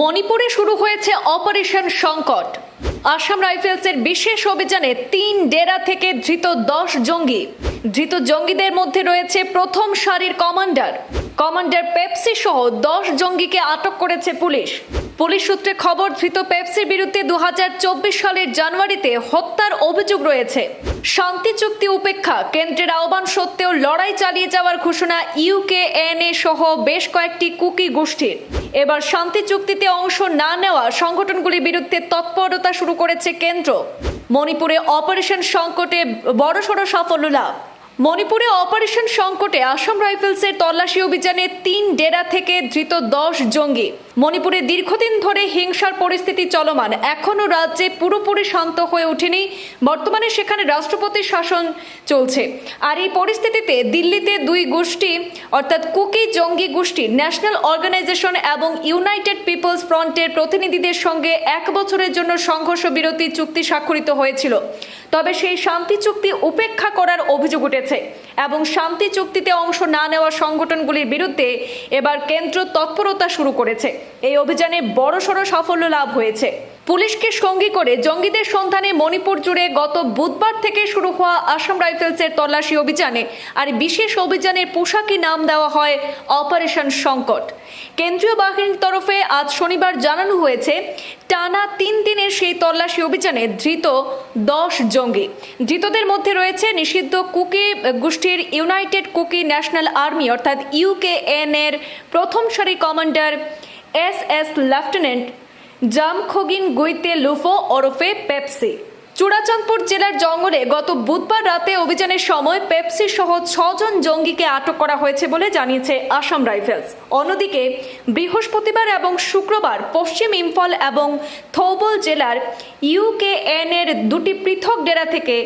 মণিপুরে শুরু হয়েছে অপারেশন সংকট। আসাম রাইফেলসের বিশেষ অভিযানে তিন ডেরা থেকে ধৃত দশ জঙ্গি। ধৃত জঙ্গিদের মধ্যে রয়েছে প্রথম সারির কমান্ডার। কমান্ডার পেপসি সহ দশ জঙ্গিকে আটক করেছে পুলিশ। পুলিশ সূত্রে খবর, ধৃত পেপসির বিরুদ্ধে দু হাজার চব্বিশ সালের জানুয়ারিতে হত্যার অভিযোগ রয়েছে। শান্তি চুক্তি উপেক্ষা কেন্দ্রের আহ্বান সত্ত্বেও লড়াই চালিয়ে যাওয়ার ঘোষণা ইউকেএনএ সহ বেশ কয়েকটি কুকি গোষ্ঠীর। এবার শান্তি চুক্তিতে অংশ না নেওয়া সংগঠনগুলির বিরুদ্ধে তৎপরতা শুরু করেছে কেন্দ্র। মণিপুরে অপারেশন সংকটে বড়সড় সাফল্য লাভ। মণিপুরে অপারেশন সংকটে আসাম রাইফেলসের তল্লাশি অভিযানে তিন ডেরা থেকে ধৃত দশ জঙ্গি। মণিপুরে দীর্ঘদিন ধরে হিংসার পরিস্থিতি চলমান। এখনও রাজ্যে পুরোপুরি শান্ত হয়ে ওঠেনি। বর্তমানে সেখানে রাষ্ট্রপতির শাসন চলছে। আর এই পরিস্থিতিতে দিল্লিতে দুই গোষ্ঠী, অর্থাৎ কুকি জঙ্গি গোষ্ঠী, ন্যাশনাল অর্গানাইজেশন এবং ইউনাইটেড পিপলস ফ্রন্টের প্রতিনিধিদের সঙ্গে এক বছরের জন্য সংঘর্ষ বিরতি চুক্তি স্বাক্ষরিত হয়েছিল। তবে সেই শান্তি চুক্তি উপেক্ষা করার অভিযোগ উঠেছে এবং শান্তি চুক্তিতে অংশ না নেওয়া সংগঠনগুলির বিরুদ্ধে এবার কেন্দ্র তৎপরতা শুরু করেছে। এই অভিযানে বড়সড় সাফল্য লাভ হয়েছে। পুলিশকে সঙ্গী করে জঙ্গিদের সন্ধানে মণিপুর জুড়ে গত বুধবার থেকে শুরু হওয়া আসাম রাইফেলসের তল্লাশি অভিযানে আর বিশেষ অভিযানের পোশাকি নাম দেওয়া হয় অপারেশন সংকট। কেন্দ্রীয় বাহিনীর তরফে আজ শনিবার জানানো হয়েছে, টানা তিন দিনের সেই তল্লাশি অভিযানে ধৃত দশ জঙ্গি। ধৃতদের মধ্যে রয়েছে নিষিদ্ধ কুকি গোষ্ঠীর ইউনাইটেড কুকি ন্যাশনাল আর্মি, অর্থাৎ ইউকেএন এর প্রথম সারি commander S S lieutenant Jam Khagin Guite Lupho ওরফে পেপসি। চূড়াচাঁদপুর জেলার জঙ্গলে গত বুধবার রাতে অভিযানের সময় পেপসি সহ ছজন জঙ্গিকে আটক করা হয়েছে বলে জানিয়েছে আসাম রাইফেলস। অন্যদিকে বৃহস্পতিবার এবং শুক্রবার পশ্চিম ইম্ফল এবং থৌবল জেলার ইউকেএন এর দুটি পৃথক ডেরা থেকে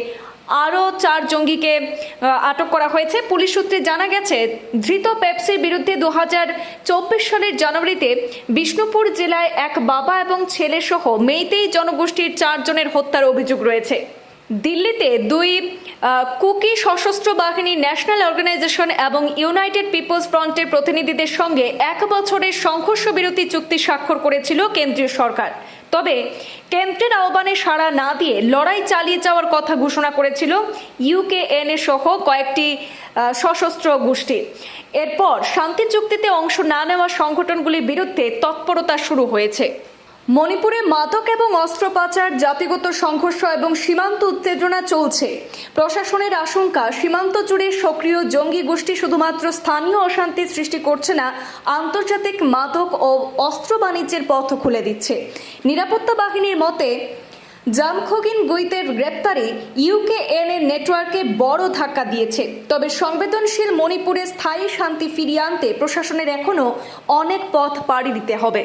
আরও চার জঙ্গিকে আটক করা হয়েছে। পুলিশ সূত্রে জানা গেছে, ধৃত পেপসির বিরুদ্ধে দুহাজার চব্বিশ সালের জানুয়ারিতে বিষ্ণুপুর জেলায় এক বাবা এবং ছেলে সহ মেইতেই জনগোষ্ঠীর চারজনের হত্যার অভিযোগ রয়েছে। দিল্লিতে দুই কুকি সশস্ত্র বাহিনী ন্যাশনাল অর্গানাইজেশন এবং ইউনাইটেড পিপলস ফ্রন্টের প্রতিনিধিদের সঙ্গে এক বছরের সংঘর্ষ বিরতি চুক্তি স্বাক্ষর করেছিল কেন্দ্রীয় সরকার। তবে কেন্দ্রের আহ্বানে সাড়া না দিয়ে লড়াই চালিয়ে যাওয়ার কথা ঘোষণা করেছিল ইউকেএনএ সহ কয়েকটি সশস্ত্র গোষ্ঠী। এরপর শান্তি চুক্তিতে অংশ না নেওয়া সংগঠনগুলির বিরুদ্ধে তৎপরতা শুরু হয়েছে। মণিপুরে মাদক এবং অস্ত্র পাচার জাতিগত সংঘর্ষ এবং সীমান্ত উত্তেজনা চলছে। প্রশাসনের আশঙ্কা, সীমান্ত জুড়ে সক্রিয় জঙ্গি গোষ্ঠী শুধুমাত্র স্থানীয় অশান্তি সৃষ্টি করছে না, আন্তর্জাতিক মাদক ও অস্ত্র বাণিজ্যের পথ খুলে দিচ্ছে। নিরাপত্তা বাহিনীর মতে, জামখোগিন গুইতের গ্রেপ্তারে ইউকেএন এর নেটওয়ার্কে বড় ধাক্কা দিয়েছে। তবে সংবেদনশীল মণিপুরে স্থায়ী শান্তি ফিরিয়ে আনতে প্রশাসনের এখনও অনেক পথ পাড়ি দিতে হবে।